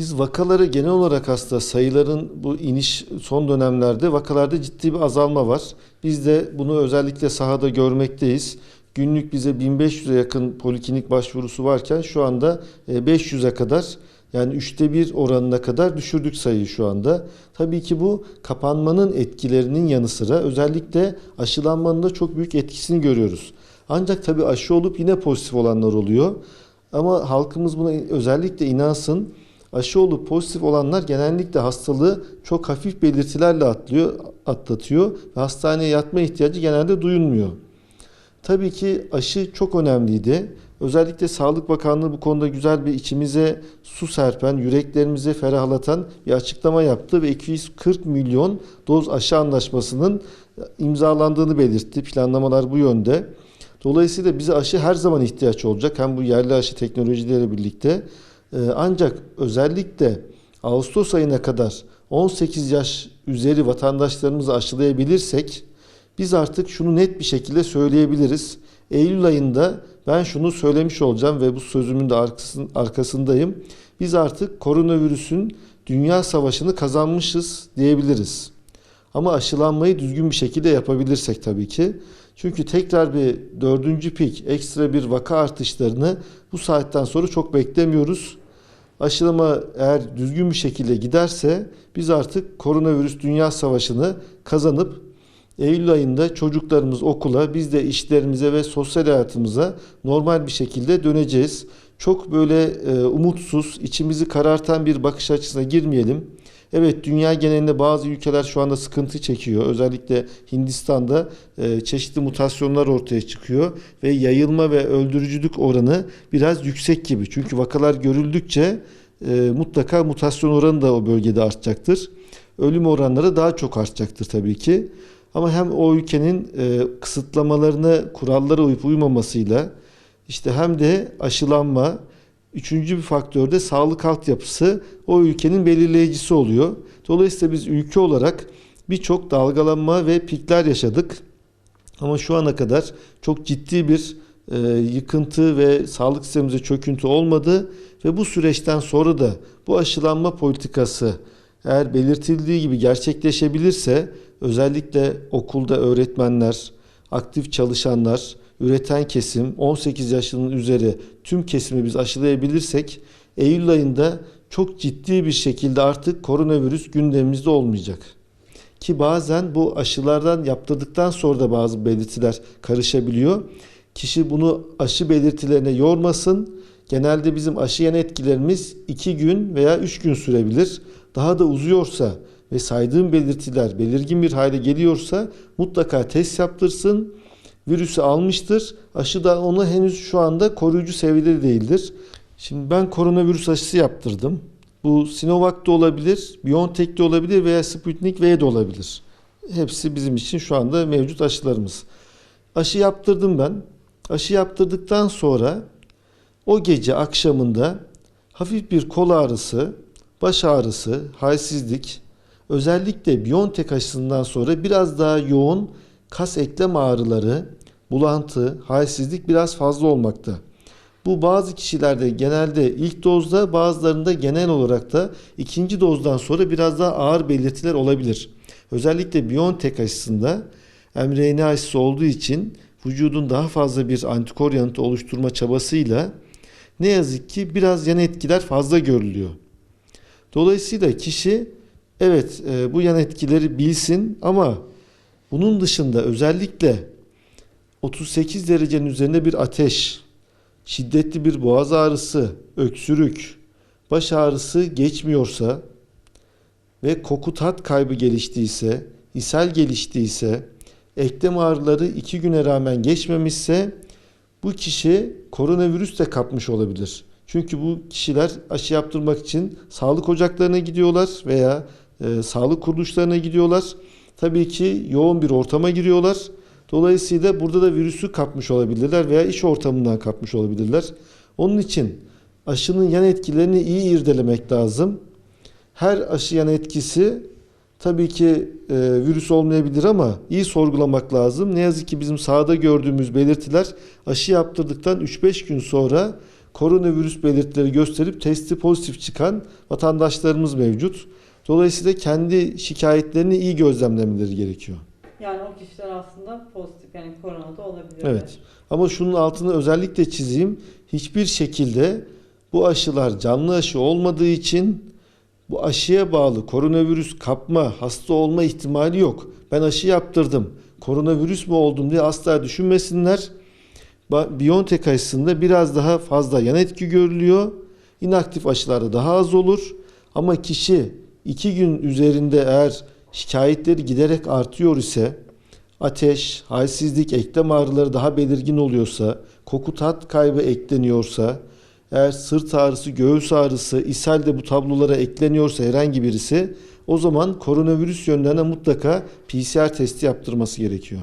Biz vakaları genel olarak hasta sayıların bu iniş son dönemlerde vakalarda ciddi bir azalma var. Biz de bunu özellikle sahada görmekteyiz. Günlük bize 1500'e yakın poliklinik başvurusu varken şu anda e, 500'e kadar yani üçte bir oranına kadar düşürdük sayıyı şu anda. Tabii ki bu kapanmanın etkilerinin yanı sıra özellikle aşılanmanın da çok büyük etkisini görüyoruz. Ancak tabii aşı olup yine pozitif olanlar oluyor. Ama halkımız buna özellikle inansın. Aşı olup pozitif olanlar genellikle hastalığı çok hafif belirtilerle atlıyor, atlatıyor ve hastaneye yatma ihtiyacı genelde duyulmuyor. Tabii ki aşı çok önemliydi. Özellikle Sağlık Bakanlığı bu konuda güzel bir içimize su serpen, yüreklerimize ferahlatan bir açıklama yaptı ve 240 milyon doz aşı anlaşmasının imzalandığını belirtti. Planlamalar bu yönde. Dolayısıyla bize aşı her zaman ihtiyaç olacak. Hem bu yerli aşı teknolojileriyle birlikte. Ee, Ancak özellikle Ağustos ayına kadar 18 yaş üzeri vatandaşlarımızı aşılayabilirsek biz artık şunu net bir şekilde söyleyebiliriz. Eylül ayında ben şunu söylemiş olacağım ve bu sözümün de arkasın- arkasındayım. Biz artık koronavirüsün dünya savaşını kazanmışız diyebiliriz. Ama aşılanmayı düzgün bir şekilde yapabilirsek tabii ki. Çünkü tekrar bir dördüncü pik, ekstra bir vaka artışlarını bu saatten sonra çok beklemiyoruz. Aşılama eğer düzgün bir şekilde giderse biz artık koronavirüs dünya savaşını kazanıp Eylül ayında çocuklarımız okula, biz de işlerimize ve sosyal hayatımıza normal bir şekilde döneceğiz. Çok böyle e, umutsuz, içimizi karartan bir bakış açısına girmeyelim. Evet dünya genelinde bazı ülkeler şu anda sıkıntı çekiyor. Özellikle Hindistan'da e, çeşitli mutasyonlar ortaya çıkıyor ve yayılma ve öldürücülük oranı biraz yüksek gibi. Çünkü vakalar görüldükçe e, mutlaka mutasyon oranı da o bölgede artacaktır. Ölüm oranları daha çok artacaktır tabii ki. Ama hem o ülkenin e, kısıtlamalarına, kurallara uyup uymamasıyla işte hem de aşılanma, üçüncü bir faktör de sağlık altyapısı o ülkenin belirleyicisi oluyor. Dolayısıyla biz ülke olarak birçok dalgalanma ve pikler yaşadık. Ama şu ana kadar çok ciddi bir e, yıkıntı ve sağlık sistemimize çöküntü olmadı ve bu süreçten sonra da bu aşılanma politikası eğer belirtildiği gibi gerçekleşebilirse özellikle okulda öğretmenler, aktif çalışanlar, üreten kesim, 18 yaşının üzeri tüm kesimi biz aşılayabilirsek Eylül ayında çok ciddi bir şekilde artık koronavirüs gündemimizde olmayacak. Ki bazen bu aşılardan yaptırdıktan sonra da bazı belirtiler karışabiliyor. Kişi bunu aşı belirtilerine yormasın. Genelde bizim aşı yan etkilerimiz 2 gün veya 3 gün sürebilir. Daha da uzuyorsa ve saydığım belirtiler belirgin bir hale geliyorsa mutlaka test yaptırsın. Virüsü almıştır. Aşı da onu henüz şu anda koruyucu seviyede değildir. Şimdi ben koronavirüs aşısı yaptırdım. Bu Sinovac da olabilir, BioNTech de olabilir veya Sputnik V de olabilir. Hepsi bizim için şu anda mevcut aşılarımız. Aşı yaptırdım ben. Aşı yaptırdıktan sonra o gece akşamında hafif bir kol ağrısı, baş ağrısı, halsizlik, özellikle BioNTech aşısından sonra biraz daha yoğun kas eklem ağrıları, bulantı, halsizlik biraz fazla olmakta. Bu bazı kişilerde genelde ilk dozda bazılarında genel olarak da ikinci dozdan sonra biraz daha ağır belirtiler olabilir. Özellikle BioNTech aşısında mRNA aşısı olduğu için vücudun daha fazla bir antikor yanıtı oluşturma çabasıyla ne yazık ki biraz yan etkiler fazla görülüyor. Dolayısıyla kişi evet e, bu yan etkileri bilsin ama bunun dışında özellikle 38 derecenin üzerinde bir ateş, şiddetli bir boğaz ağrısı, öksürük, baş ağrısı geçmiyorsa ve koku tat kaybı geliştiyse, ishal geliştiyse, eklem ağrıları iki güne rağmen geçmemişse bu kişi koronavirüs de kapmış olabilir. Çünkü bu kişiler aşı yaptırmak için sağlık ocaklarına gidiyorlar veya e, sağlık kuruluşlarına gidiyorlar. Tabii ki yoğun bir ortama giriyorlar. Dolayısıyla burada da virüsü kapmış olabilirler veya iş ortamından kapmış olabilirler. Onun için aşının yan etkilerini iyi irdelemek lazım. Her aşı yan etkisi tabii ki e, virüs olmayabilir ama iyi sorgulamak lazım. Ne yazık ki bizim sahada gördüğümüz belirtiler aşı yaptırdıktan 3-5 gün sonra koronavirüs belirtileri gösterip testi pozitif çıkan vatandaşlarımız mevcut. Dolayısıyla kendi şikayetlerini iyi gözlemlemeleri gerekiyor. Yani o kişiler aslında pozitif yani korona da olabilir. Evet. Ama şunun altını özellikle çizeyim. Hiçbir şekilde bu aşılar canlı aşı olmadığı için bu aşıya bağlı koronavirüs kapma, hasta olma ihtimali yok. Ben aşı yaptırdım. Koronavirüs mü oldum diye asla düşünmesinler. BioNTech aşısında biraz daha fazla yan etki görülüyor. İnaktif aşılarda daha az olur. Ama kişi iki gün üzerinde eğer şikayetleri giderek artıyor ise ateş, halsizlik, eklem ağrıları daha belirgin oluyorsa, koku tat kaybı ekleniyorsa, eğer sırt ağrısı, göğüs ağrısı, ishal de bu tablolara ekleniyorsa herhangi birisi o zaman koronavirüs yönlerine mutlaka PCR testi yaptırması gerekiyor.